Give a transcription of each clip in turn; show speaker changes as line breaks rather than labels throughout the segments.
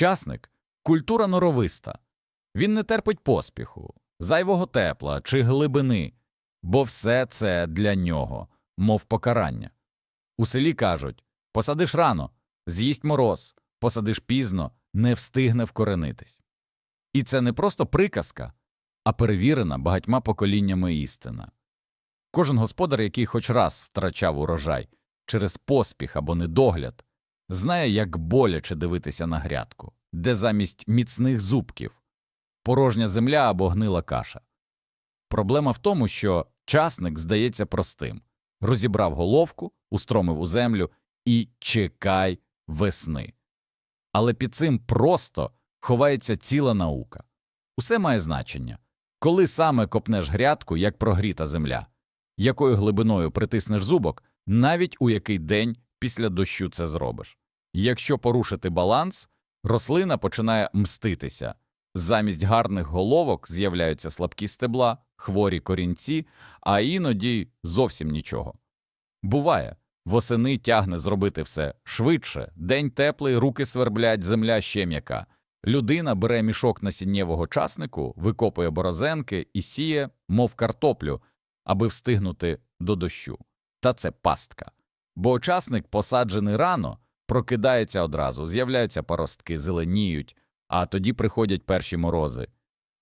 Часник культура норовиста. Він не терпить поспіху, зайвого тепла чи глибини, бо все це для нього, мов покарання. У селі кажуть посадиш рано, з'їсть мороз, посадиш пізно, не встигне вкоренитись. І це не просто приказка, а перевірена багатьма поколіннями істина. Кожен господар, який хоч раз втрачав урожай через поспіх або недогляд, знає, як боляче дивитися на грядку, де замість міцних зубків порожня земля або гнила каша. Проблема в тому, що часник здається простим розібрав головку, устромив у землю і чекай весни. Але під цим просто ховається ціла наука. Усе має значення. Коли саме копнеш грядку, як прогріта земля, якою глибиною притиснеш зубок, навіть у який день після дощу це зробиш. Якщо порушити баланс, рослина починає мститися. Замість гарних головок з'являються слабкі стебла, хворі корінці, а іноді зовсім нічого. Буває, восени тягне зробити все швидше, день теплий, руки сверблять, земля ще м'яка. Людина бере мішок насіннєвого часнику, викопує борозенки і сіє, мов картоплю, аби встигнути до дощу. Та це пастка. Бо часник, посаджений рано, прокидається одразу, з'являються паростки, зеленіють, а тоді приходять перші морози,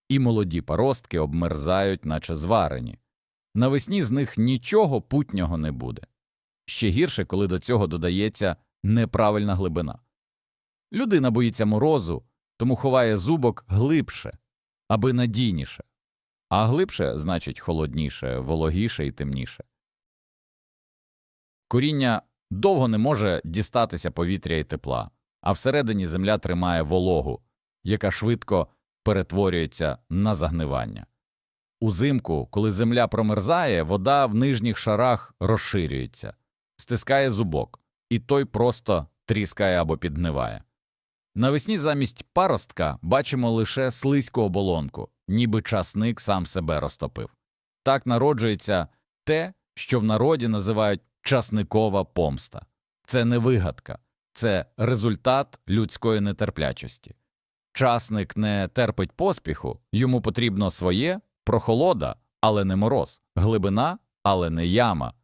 і молоді паростки обмерзають, наче зварені. Навесні з них нічого путнього не буде. Ще гірше, коли до цього додається неправильна глибина. Людина боїться морозу, тому ховає зубок глибше, аби надійніше, а глибше значить холодніше, вологіше і темніше. Коріння довго не може дістатися повітря і тепла, а всередині земля тримає вологу, яка швидко перетворюється на загнивання. Узимку, коли земля промерзає, вода в нижніх шарах розширюється, стискає зубок, і той просто тріскає або підгниває. Навесні замість паростка бачимо лише слизьку оболонку, ніби часник сам себе розтопив. Так народжується те, що в народі називають часникова помста. Це не вигадка, це результат людської нетерплячості. Часник не терпить поспіху, йому потрібно своє прохолода, але не мороз, глибина, але не яма.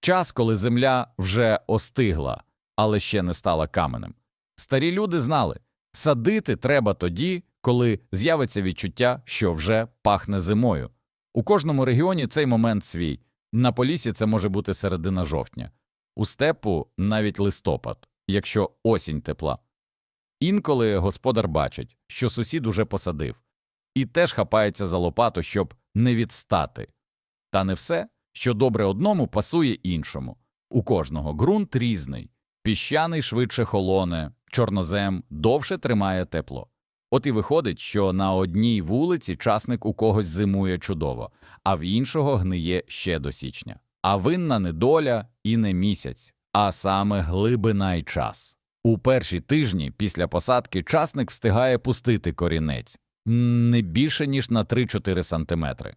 Час, коли земля вже остигла, але ще не стала каменем. Старі люди знали садити треба тоді, коли з'явиться відчуття, що вже пахне зимою. У кожному регіоні цей момент свій. На полісі це може бути середина жовтня, у степу навіть листопад, якщо осінь тепла. Інколи господар бачить, що сусід уже посадив, і теж хапається за лопату, щоб не відстати. Та не все, що добре одному, пасує іншому. У кожного ґрунт різний, піщаний швидше холоне, чорнозем довше тримає тепло. От і виходить, що на одній вулиці часник у когось зимує чудово, а в іншого гниє ще до січня. А винна не доля і не місяць, а саме глибина й час. У перші тижні після посадки часник встигає пустити корінець не більше ніж на 3-4 сантиметри.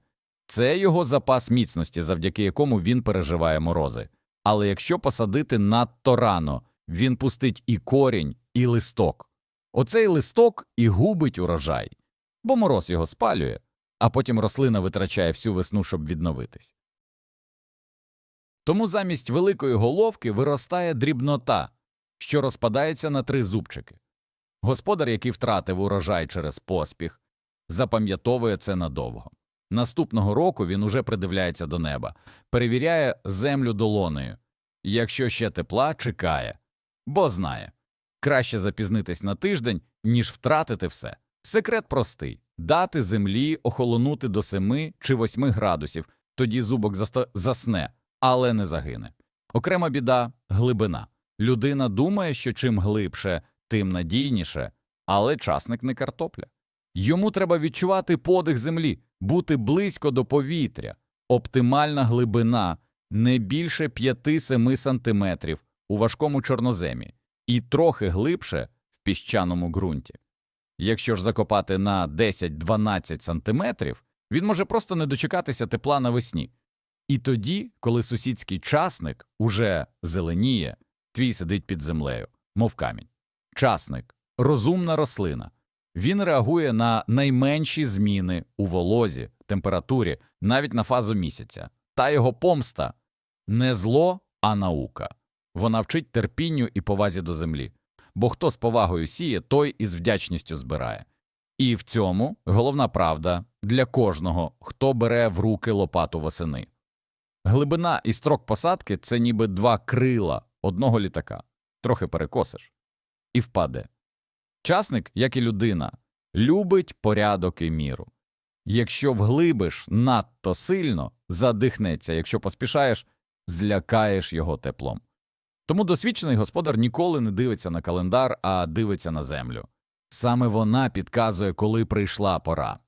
Це його запас міцності, завдяки якому він переживає морози. Але якщо посадити надто рано, він пустить і корінь, і листок. Оцей листок і губить урожай, бо мороз його спалює, а потім рослина витрачає всю весну, щоб відновитись. Тому замість великої головки виростає дрібнота, що розпадається на три зубчики. Господар, який втратив урожай через поспіх, запам'ятовує це надовго. Наступного року він уже придивляється до неба, перевіряє землю долонею. Якщо ще тепла, чекає, бо знає краще запізнитись на тиждень, ніж втратити все. Секрет простий дати землі охолонути до 7 чи 8 градусів, тоді зубок засне, але не загине. Окрема біда глибина. Людина думає, що чим глибше, тим надійніше, але часник не картопля. Йому треба відчувати подих землі, бути близько до повітря, оптимальна глибина не більше 5-7 сантиметрів у важкому чорноземі і трохи глибше в піщаному ґрунті. Якщо ж закопати на 10-12 сантиметрів, він може просто не дочекатися тепла навесні. І тоді, коли сусідський часник уже зеленіє, твій сидить під землею, мов камінь. Часник розумна рослина. Він реагує на найменші зміни у волозі, температурі, навіть на фазу місяця. Та його помста не зло, а наука. Вона вчить терпінню і повазі до землі. Бо хто з повагою сіє, той із вдячністю збирає. І в цьому головна правда для кожного, хто бере в руки лопату восени. Глибина і строк посадки це ніби два крила одного літака. Трохи перекосиш і впаде. Часник, як і людина, любить порядок і міру. Якщо вглибиш надто сильно, задихнеться, якщо поспішаєш, злякаєш його теплом. Тому досвідчений господар ніколи не дивиться на календар, а дивиться на землю. Саме вона підказує, коли прийшла пора.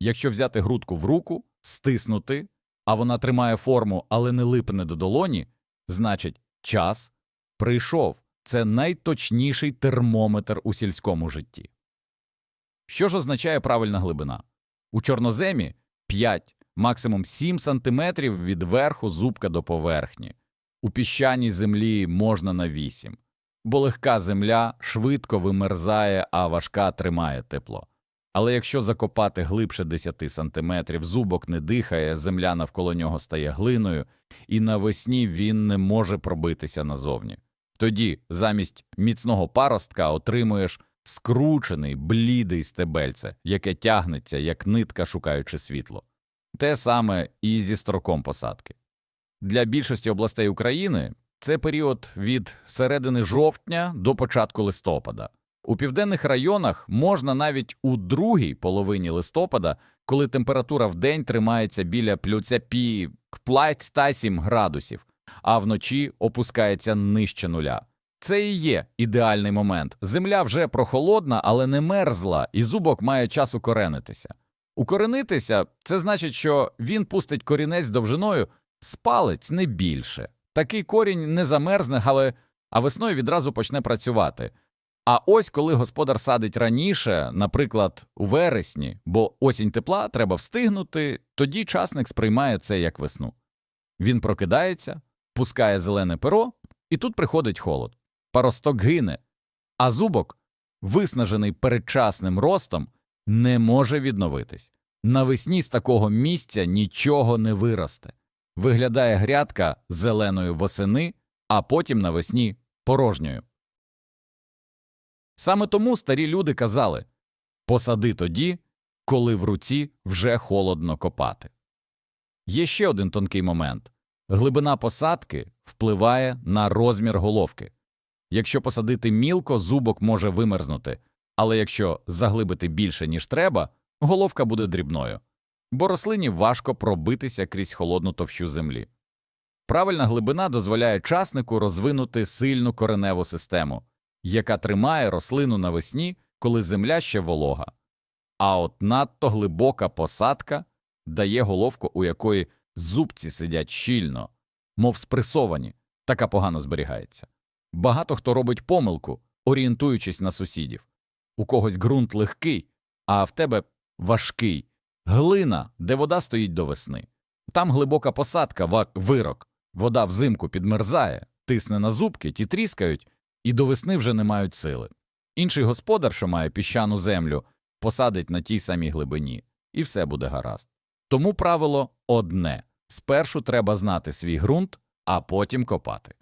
Якщо взяти грудку в руку, стиснути, а вона тримає форму, але не липне до долоні, значить час прийшов. Це найточніший термометр у сільському житті. Що ж означає правильна глибина? У чорноземі 5, максимум 7 см від верху зубка до поверхні, у піщаній землі можна на 8, бо легка земля швидко вимерзає, а важка тримає тепло. Але якщо закопати глибше 10 см, зубок не дихає, земля навколо нього стає глиною, і навесні він не може пробитися назовні. Тоді замість міцного паростка отримуєш скручений, блідий стебельце, яке тягнеться, як нитка, шукаючи світло. Те саме і зі строком посадки. Для більшості областей України це період від середини жовтня до початку листопада. У південних районах можна навіть у другій половині листопада, коли температура в день тримається біля плюса пі 5-7 градусів, а вночі опускається нижче нуля. Це і є ідеальний момент. Земля вже прохолодна, але не мерзла, і зубок має час укоренитися. Укоренитися це значить, що він пустить корінець довжиною з палець не більше. Такий корінь не замерзне, але а весною відразу почне працювати. А ось коли господар садить раніше, наприклад, у вересні, бо осінь тепла треба встигнути, тоді часник сприймає це як весну. Він прокидається, пускає зелене перо, і тут приходить холод. Паросток гине, а зубок, виснажений передчасним ростом, не може відновитись. Навесні з такого місця нічого не виросте. Виглядає грядка зеленою восени, а потім навесні порожньою. Саме тому старі люди казали посади тоді, коли в руці вже холодно копати. Є ще один тонкий момент глибина посадки впливає на розмір головки. Якщо посадити мілко, зубок може вимерзнути, але якщо заглибити більше, ніж треба, головка буде дрібною, бо рослині важко пробитися крізь холодну товщу землі. Правильна глибина дозволяє часнику розвинути сильну кореневу систему, яка тримає рослину навесні, коли земля ще волога. А от надто глибока посадка дає головку, у якої зубці сидять щільно, мов спресовані, така погано зберігається. Багато хто робить помилку, орієнтуючись на сусідів. У когось ґрунт легкий, а в тебе важкий, глина, де вода стоїть до весни. Там глибока посадка, вирок, вода взимку підмерзає, тисне на зубки, ті тріскають, і до весни вже не мають сили. Інший господар, що має піщану землю, посадить на тій самій глибині, і все буде гаразд. Тому правило одне спершу треба знати свій ґрунт, а потім копати.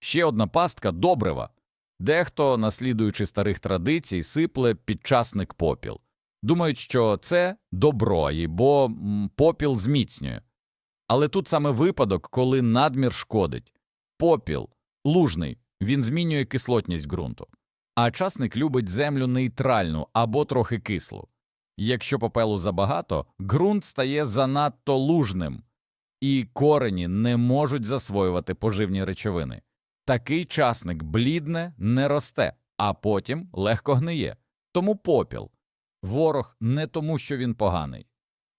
Ще одна пастка добрива. Дехто, наслідуючи старих традицій, сипле підчасник попіл. Думають, що це добро, бо попіл зміцнює. Але тут саме випадок, коли надмір шкодить. Попіл лужний, він змінює кислотність ґрунту. А часник любить землю нейтральну або трохи кислу. Якщо попелу забагато, ґрунт стає занадто лужним, і корені не можуть засвоювати поживні речовини. Такий часник блідне не росте, а потім легко гниє. Тому попіл. Ворог не тому, що він поганий,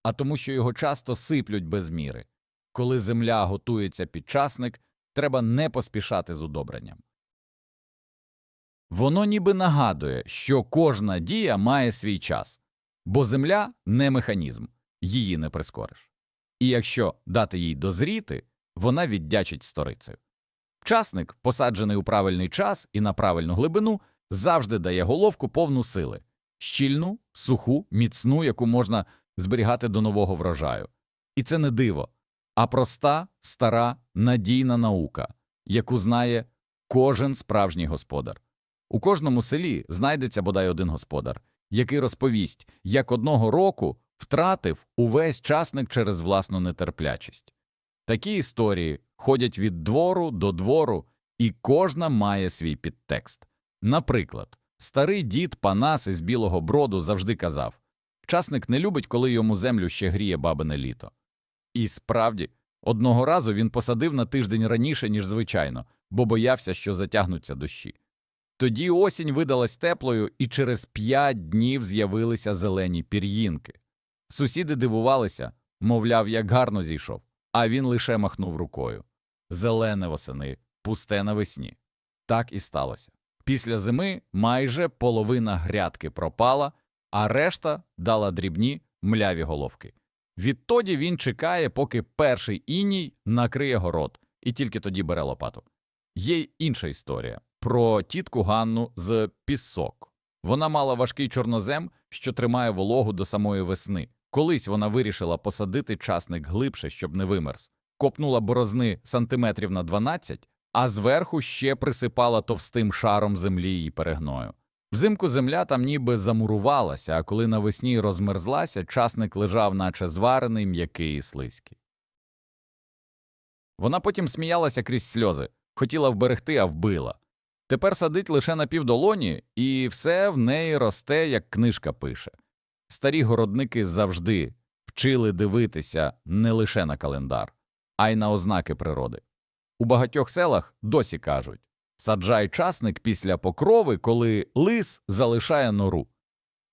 а тому, що його часто сиплють без міри. Коли земля готується під часник, треба не поспішати з удобренням. Воно ніби нагадує, що кожна дія має свій час, бо земля не механізм, її не прискориш. І якщо дати їй дозріти, вона віддячить сторицею. Часник, посаджений у правильний час і на правильну глибину, завжди дає головку повну сили щільну, суху, міцну, яку можна зберігати до нового врожаю. І це не диво, а проста, стара, надійна наука, яку знає кожен справжній господар. У кожному селі знайдеться бодай один господар, який розповість, як одного року втратив увесь часник через власну нетерплячість. Такі історії ходять від двору до двору, і кожна має свій підтекст. Наприклад, старий дід Панас із Білого Броду завжди казав часник не любить, коли йому землю ще гріє бабине літо. І справді, одного разу він посадив на тиждень раніше, ніж звичайно, бо боявся, що затягнуться дощі. Тоді осінь видалась теплою, і через п'ять днів з'явилися зелені пір'їнки. Сусіди дивувалися, мовляв, як гарно зійшов, а він лише махнув рукою. Зелене восени, пусте навесні. Так і сталося. Після зими майже половина грядки пропала, а решта дала дрібні мляві головки. Відтоді він чекає, поки перший іній накриє город, і тільки тоді бере лопату. Є й інша історія про тітку Ганну з пісок. Вона мала важкий чорнозем, що тримає вологу до самої весни. Колись вона вирішила посадити часник глибше, щоб не вимерз. Копнула борозни сантиметрів на 12, а зверху ще присипала товстим шаром землі і перегною. Взимку земля там ніби замурувалася, а коли навесні розмерзлася, часник лежав, наче зварений, м'який і слизький. Вона потім сміялася крізь сльози, хотіла вберегти, а вбила. Тепер садить лише на півдолоні, і все в неї росте, як книжка пише. Старі городники завжди вчили дивитися не лише на календар, а й на ознаки природи. У багатьох селах досі кажуть саджай часник після покрови, коли лис залишає нору.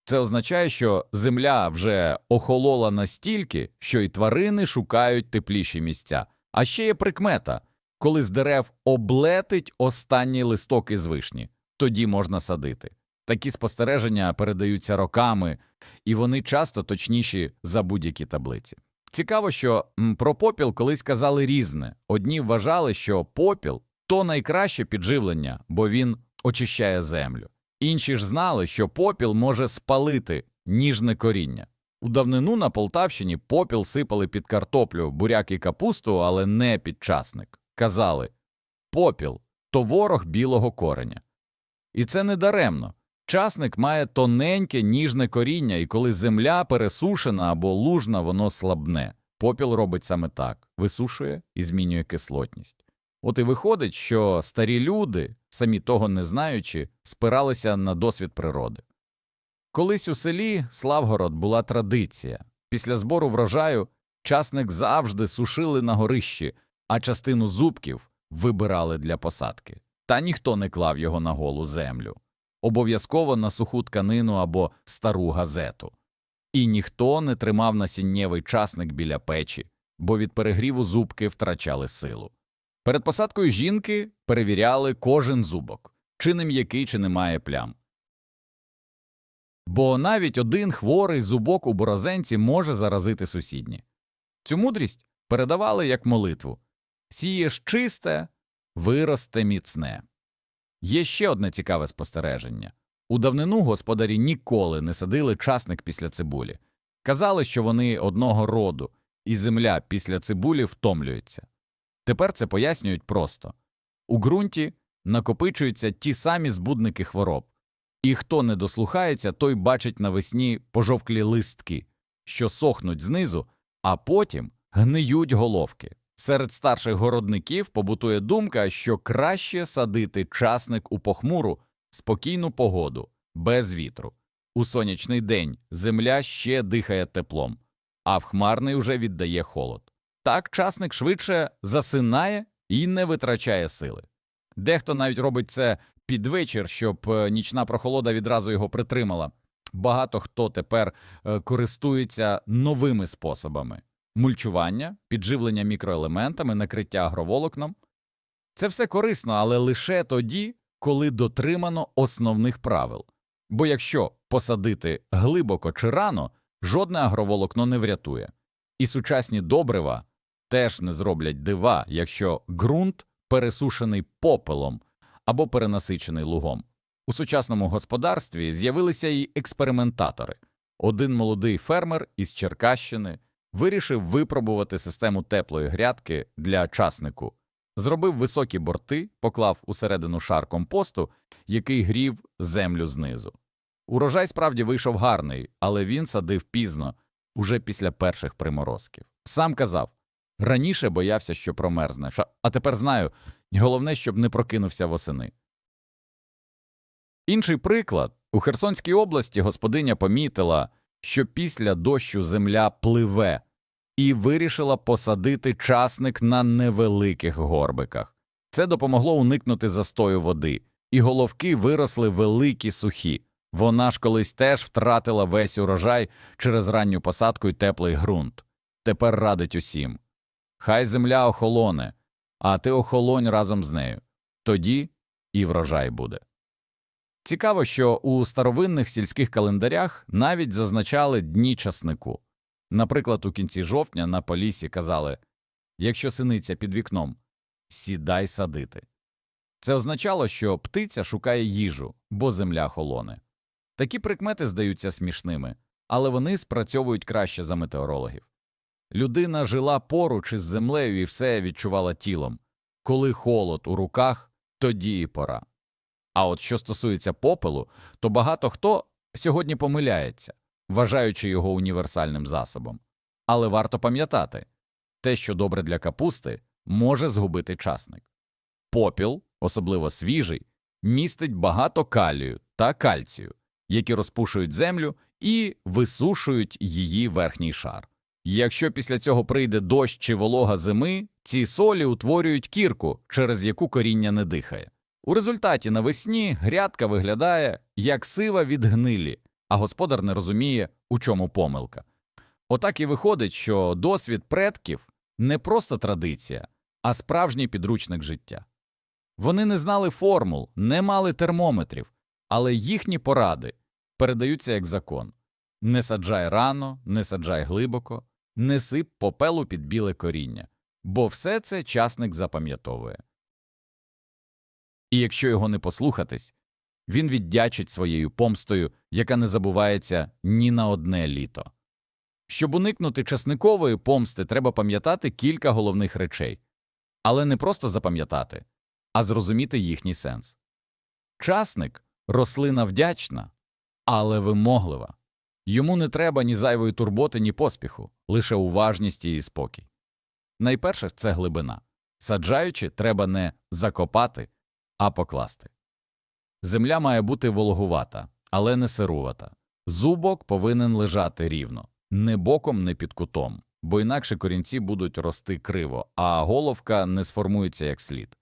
Це означає, що земля вже охолола настільки, що й тварини шукають тепліші місця. А ще є прикмета коли з дерев облетить останній листок із вишні, тоді можна садити. Такі спостереження передаються роками, і вони часто точніші за будь-які таблиці. Цікаво, що про попіл колись казали різне. Одні вважали, що попіл то найкраще підживлення, бо він очищає землю. Інші ж знали, що попіл може спалити ніжне коріння. У давнину на Полтавщині попіл сипали під картоплю, буряк і капусту, але не під часник. Казали попіл то ворог білого кореня. І це не даремно. Часник має тоненьке ніжне коріння, і коли земля пересушена або лужна, воно слабне. Попіл робить саме так висушує і змінює кислотність. От і виходить, що старі люди, самі того не знаючи, спиралися на досвід природи. Колись у селі Славгород була традиція після збору врожаю часник завжди сушили на горищі, а частину зубків вибирали для посадки. Та ніхто не клав його на голу землю, обов'язково на суху тканину або стару газету. І ніхто не тримав насіннєвий часник біля печі, бо від перегріву зубки втрачали силу. Перед посадкою жінки перевіряли кожен зубок, чи не м'який, чи немає плям. Бо навіть один хворий зубок у борозенці може заразити сусідні. Цю мудрість передавали як молитву сієш чисте, виросте міцне. Є ще одне цікаве спостереження у давнину господарі ніколи не садили часник після цибулі. Казали, що вони одного роду, і земля після цибулі втомлюється. Тепер це пояснюють просто у ґрунті накопичуються ті самі збудники хвороб, і хто не дослухається, той бачить навесні пожовклі листки, що сохнуть знизу, а потім гниють головки. Серед старших городників побутує думка, що краще садити часник у похмуру, спокійну погоду, без вітру. У сонячний день земля ще дихає теплом, а в хмарний уже віддає холод. Так часник швидше засинає і не витрачає сили. Дехто навіть робить це під вечір, щоб е, нічна прохолода відразу його притримала. Багато хто тепер е, користується новими способами мульчування, підживлення мікроелементами, накриття агроволокном. Це все корисно, але лише тоді, коли дотримано основних правил. Бо якщо посадити глибоко чи рано, жодне агроволокно не врятує. І сучасні добрива теж не зроблять дива, якщо ґрунт пересушений попелом або перенасичений лугом. У сучасному господарстві з'явилися й експериментатори. Один молодий фермер із Черкащини вирішив випробувати систему теплої грядки для часнику. Зробив високі борти, поклав усередину шар компосту, який грів землю знизу. Урожай справді вийшов гарний, але він садив пізно, уже після перших приморозків. Сам казав раніше боявся, що промерзне, а тепер знаю, головне, щоб не прокинувся восени. Інший приклад у Херсонській області господиня помітила, що після дощу земля пливе, і вирішила посадити часник на невеликих горбиках. Це допомогло уникнути застою води, і головки виросли великі сухі. Вона ж колись теж втратила весь урожай через ранню посадку і теплий ґрунт. Тепер радить усім. Хай земля охолоне, а ти охолонь разом з нею. Тоді і врожай буде. Цікаво, що у старовинних сільських календарях навіть зазначали дні часнику. Наприклад, у кінці жовтня на полісі казали якщо синиця під вікном, сідай садити. Це означало, що птиця шукає їжу, бо земля холоне. Такі прикмети здаються смішними, але вони спрацьовують краще за метеорологів. Людина жила поруч із землею і все відчувала тілом. Коли холод у руках, тоді і пора. А от що стосується попелу, то багато хто сьогодні помиляється, вважаючи його універсальним засобом. Але варто пам'ятати те, що добре для капусти, може згубити часник. Попіл, особливо свіжий, містить багато калію та кальцію, які розпушують землю і висушують її верхній шар. Якщо після цього прийде дощ чи волога зими, ці солі утворюють кірку, через яку коріння не дихає. У результаті навесні грядка виглядає як сива від гнилі, а господар не розуміє, у чому помилка. Отак і виходить, що досвід предків не просто традиція, а справжній підручник життя. Вони не знали формул, не мали термометрів, але їхні поради передаються як закон не саджай рано, не саджай глибоко, не сип попелу під біле коріння, бо все це часник запам'ятовує. І якщо його не послухатись, він віддячить своєю помстою, яка не забувається ні на одне літо. Щоб уникнути часникової помсти, треба пам'ятати кілька головних речей, але не просто запам'ятати, а зрозуміти їхній сенс. Часник рослина вдячна, але вимоглива. Йому не треба ні зайвої турботи, ні поспіху, лише уважність і спокій. Найперше це глибина. Саджаючи, треба не закопати, а покласти. Земля має бути вологувата, але не сирувата. Зубок повинен лежати рівно, не боком, не під кутом, бо інакше корінці будуть рости криво, а головка не сформується як слід.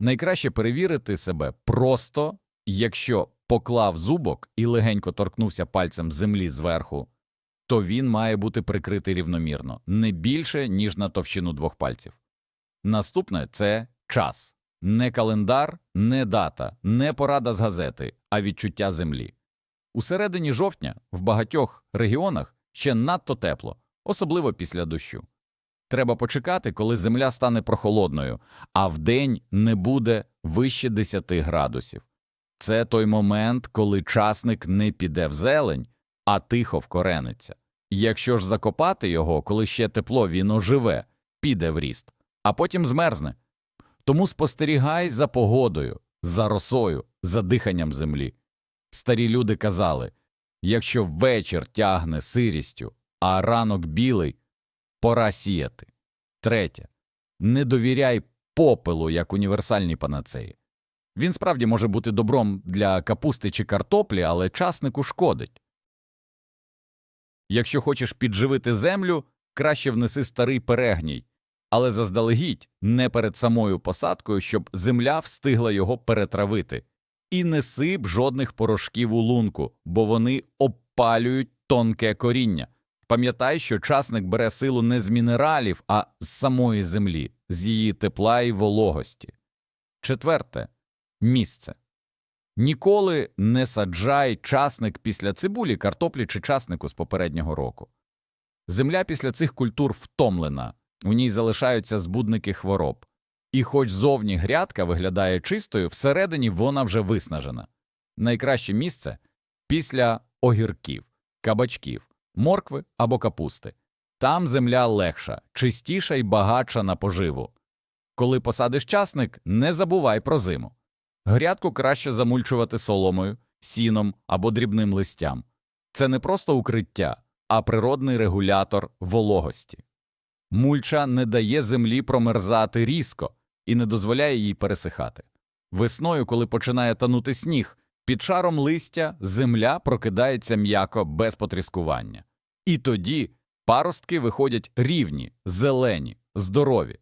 Найкраще перевірити себе просто, якщо поклав зубок і легенько торкнувся пальцем землі зверху, то він має бути прикритий рівномірно, не більше, ніж на товщину двох пальців. Наступне це час. Не календар, не дата, не порада з газети, а відчуття землі. У середині жовтня в багатьох регіонах ще надто тепло, особливо після дощу. Треба почекати, коли земля стане прохолодною, а вдень не буде вище 10 градусів. Це той момент, коли часник не піде в зелень, а тихо вкорениться. Якщо ж закопати його, коли ще тепло він оживе, піде в ріст, а потім змерзне. Тому спостерігай за погодою, за росою, за диханням землі. Старі люди казали якщо вечір тягне сирістю, а ранок білий, пора сіяти. Третє. Не довіряй попелу як універсальній панацеї. Він справді може бути добром для капусти чи картоплі, але часнику шкодить. Якщо хочеш підживити землю, краще внеси старий перегній, але заздалегідь не перед самою посадкою, щоб земля встигла його перетравити. І не сип жодних порошків у лунку, бо вони обпалюють тонке коріння. Пам'ятай, що часник бере силу не з мінералів, а з самої землі, з її тепла і вологості. Четверте місце. Ніколи не саджай часник після цибулі, картоплі чи часнику з попереднього року. Земля після цих культур втомлена, у ній залишаються збудники хвороб, І хоч зовні грядка виглядає чистою, всередині вона вже виснажена. Найкраще місце після огірків, кабачків, моркви або капусти. Там земля легша, чистіша і багатша на поживу. Коли посадиш часник, не забувай про зиму. Грядку краще замульчувати соломою, сіном або дрібним листям. Це не просто укриття, а природний регулятор вологості. Мульча не дає землі промерзати різко і не дозволяє їй пересихати. Весною, коли починає танути сніг, під шаром листя земля прокидається м'яко без потріскування. І тоді паростки виходять рівні, зелені, здорові.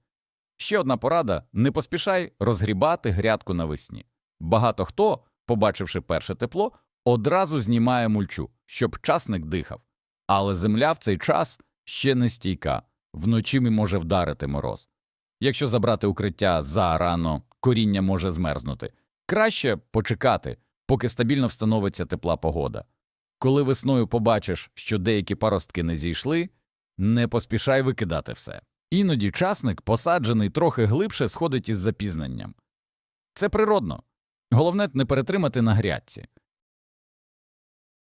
Ще одна порада – не поспішай розгрібати грядку навесні. Багато хто, побачивши перше тепло, одразу знімає мульчу, щоб часник дихав. Але земля в цей час ще не стійка, вночі може вдарити мороз. Якщо забрати укриття зарано, коріння може змерзнути. Краще почекати, поки стабільно встановиться тепла погода. Коли весною побачиш, що деякі паростки не зійшли, не поспішай викидати все. Іноді часник, посаджений трохи глибше, сходить із запізненням. Це природно. Головне не перетримати на грядці.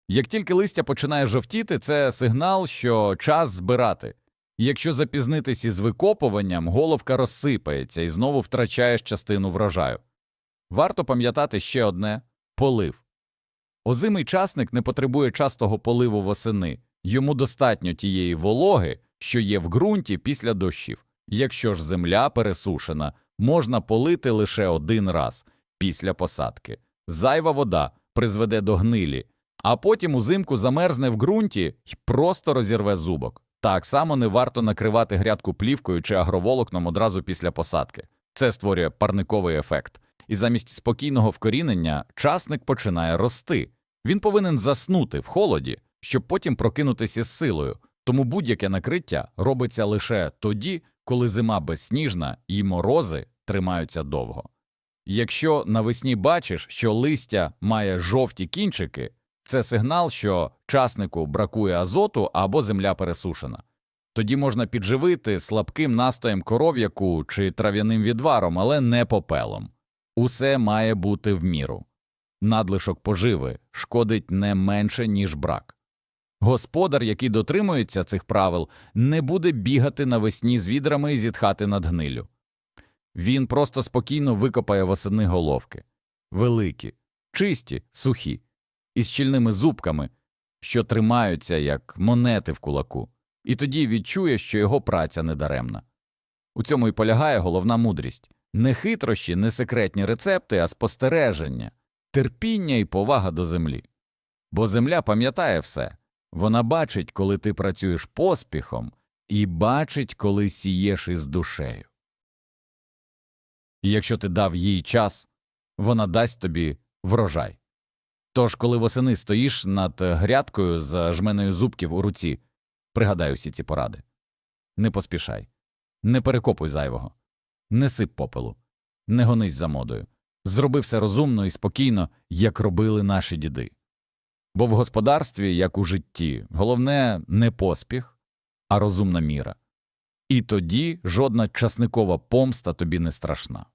Як тільки листя починає жовтіти, це сигнал, що час збирати. Якщо запізнитись із викопуванням, головка розсипається і знову втрачаєш частину врожаю. Варто пам'ятати ще одне полив. Озимий часник не потребує частого поливу восени, йому достатньо тієї вологи, що є в ґрунті після дощів. Якщо ж земля пересушена, можна полити лише один раз після посадки. Зайва вода призведе до гнилі, а потім узимку замерзне в ґрунті і просто розірве зубок. Так само не варто накривати грядку плівкою чи агроволокном одразу після посадки. Це створює парниковий ефект. І замість спокійного вкорінення часник починає рости. Він повинен заснути в холоді, щоб потім прокинутися з силою. Тому будь-яке накриття робиться лише тоді, коли зима безсніжна і морози тримаються довго. Якщо навесні бачиш, що листя має жовті кінчики, це сигнал, що часнику бракує азоту або земля пересушена. Тоді можна підживити слабким настоєм коров'яку чи трав'яним відваром, але не попелом. Усе має бути в міру. Надлишок поживи шкодить не менше, ніж брак. Господар, який дотримується цих правил, не буде бігати навесні з відрами і зітхати над гнилю. Він просто спокійно викопає восени головки великі, чисті, сухі, із щільними зубками, що тримаються як монети в кулаку, і тоді відчує, що його праця недаремна. У цьому і полягає головна мудрість не хитрощі, не секретні рецепти, а спостереження, терпіння і повага до землі. Бо земля пам'ятає все вона бачить, коли ти працюєш поспіхом, і бачить, коли сієш із душею. І якщо ти дав їй час, вона дасть тобі врожай. Тож, коли восени стоїш над грядкою з жменою зубків у руці, пригадай усі ці поради. Не поспішай, не перекопуй зайвого, не сип попелу, не гонись за модою. Зроби все розумно і спокійно, як робили наші діди. Бо в господарстві, як у житті, головне не поспіх, а розумна міра. І тоді жодна часникова помста тобі не страшна.